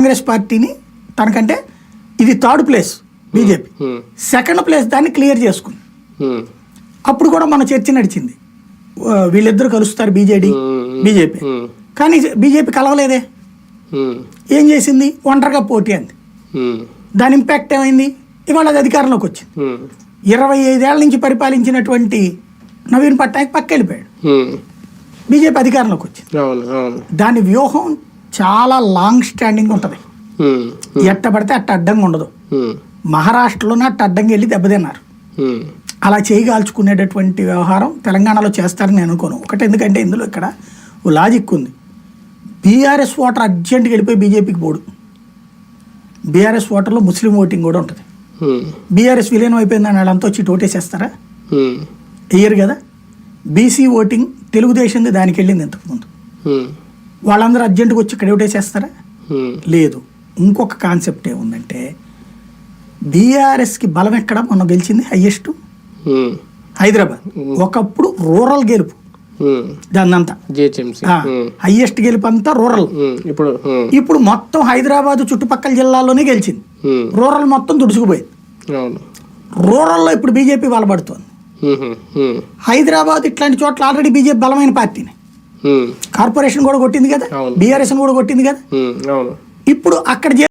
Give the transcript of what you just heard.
కాంగ్రెస్ పార్టీని తనకంటే ఇది థర్డ్ ప్లేస్ బీజేపీ హ్మ్. సెకండ్ ప్లేస్ దాన్ని క్లియర్ చేసుకుంది హ్మ్. అప్పుడు కూడా మన చర్చ నడిచింది వీళ్ళిద్దరు కలుస్తారు బీజేడీ Hmm. బీజేపీ. కానీ బీజేపీ కలవలేదే. ఏం చేసింది ఒంటరిగా పోటీ అంది. దాని ఇంపాక్ట్ ఏమైంది ఇవాళ అది అధికారంలోకి వచ్చింది. ఇరవై ఐదేళ్ళ నుంచి పరిపాలించినటువంటి నవీన్ పట్నాయక్ పక్క వెళ్ళిపోయాడు. బీజేపీ అధికారంలోకి వచ్చింది దాని వ్యూహం చాలా లాంగ్ స్టాండింగ్ ఉంటుంది. ఎట్ట పడితే అట్ట అడ్డంగా ఉండదు. మహారాష్ట్రలోనే అట్ట అడ్డంగా వెళ్ళి దెబ్బతిన్నారు. అలా చేయగాల్చుకునేటటువంటి వ్యవహారం తెలంగాణలో చేస్తారని నేను అనుకోను ఒకటి ఎందుకంటే ఇందులో ఇక్కడ లాజిక్ ఉంది బీఆర్ఎస్ ఓటర్ అర్జెంట్గా వెళ్ళిపోయి బీజేపీకి పోడు బీఆర్ఎస్ ఓటర్లో ముస్లిం ఓటింగ్ కూడా ఉంటుంది. బీఆర్ఎస్ విలీనం అయిపోయిందని వాళ్ళంతా వచ్చి ఓటేసేస్తారా హ్మ్. వెయ్యరు కదా బీసీ ఓటింగ్ తెలుగుదేశంది దానికి వెళ్ళింది ఇంతకుముందు. వాళ్ళందరూ అర్జెంటుగా వచ్చి ఇక్కడ ఓటేసేస్తారా హ్మ్. లేదు ఇంకొక కాన్సెప్ట్ ఏముందంటే బీఆర్ఎస్కి బలం ఎక్కడ మొన్న గెలిచింది హయ్యెస్ట్. హైదరాబాద్ ఒకప్పుడు రూరల్ గెలుపు. దాన్నంతా. హయ్యెస్ట్ గెలుపు అంతా రూరల్. ఇప్పుడు. ఇప్పుడు మొత్తం హైదరాబాద్ చుట్టుపక్కల జిల్లాల్లోనే గెలిచింది. రూరల్ మొత్తం దుడుచుకుపోయింది అవును రూరల్లో ఇప్పుడు బీజేపీ బలపడుతోంది. హైదరాబాద్ ఇట్లాంటి చోట్ల ఆల్రెడీ బీజేపీ బలమైన పార్టీని. కార్పొరేషన్ కూడా కొట్టింది కదా. బీఆర్ఎస్ కూడా కొట్టింది కదా. ఇప్పుడు అక్కడ